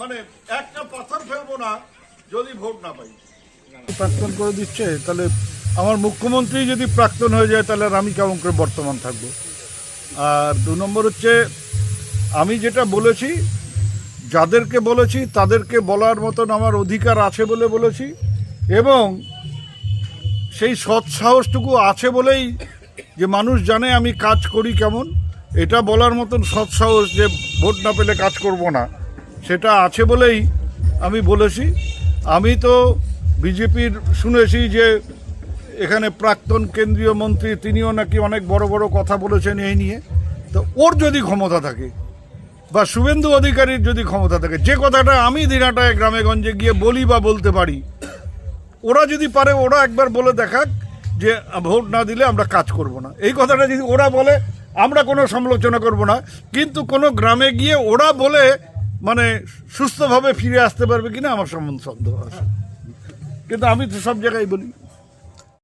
মানে একটা পাথর ফেলব না, যদি ভোট না পাই। প্রাক্তন করে দিচ্ছে, তাহলে আমার মুখ্যমন্ত্রী যদি প্রাক্তন হয়ে যায়, তাহলে আর আমি কেমন করে বর্তমান থাকব? আর দু নম্বর হচ্ছে, আমি যেটা বলেছি, যাদেরকে বলেছি, তাদেরকে বলার মতন আমার অধিকার আছে বলে বলেছি, এবং সেই সৎ সাহসটুকু আছে বলেই যে মানুষ জানে আমি কাজ করি কেমন, এটা বলার মতন সৎ সাহস যে ভোট না পেলে কাজ করব না। সেটা আছে বলেই আমি বলেছি। আমি তো বিজেপির শুনেছি যে এখানে প্রাক্তন কেন্দ্রীয় মন্ত্রী, তিনিও নাকি অনেক বড় বড় কথা বলেছেন এই নিয়ে। তো ওর যদি ক্ষমতা থাকে বা শুভেন্দু অধিকারীর যদি ক্ষমতা থাকে, যে কথাটা আমি দিনাটায় গ্রামে গঞ্জে গিয়ে বলি বা বলতে পারি, ওরা যদি পারে, ওরা একবার বলে দেখাক যে ভোট না দিলে আমরা কাজ করব না। এই কথাটা যদি ওরা বলে, আমরা কোনো সমালোচনা করব না। কিন্তু কোনো গ্রামে গিয়ে ওরা বলে মানে সুস্থভাবে ফিরে আসতে পারবে কিনা আমার সম্বন্ধ সন্দেহ আছে। কিন্তু আমি তো সব জায়গায় বলি।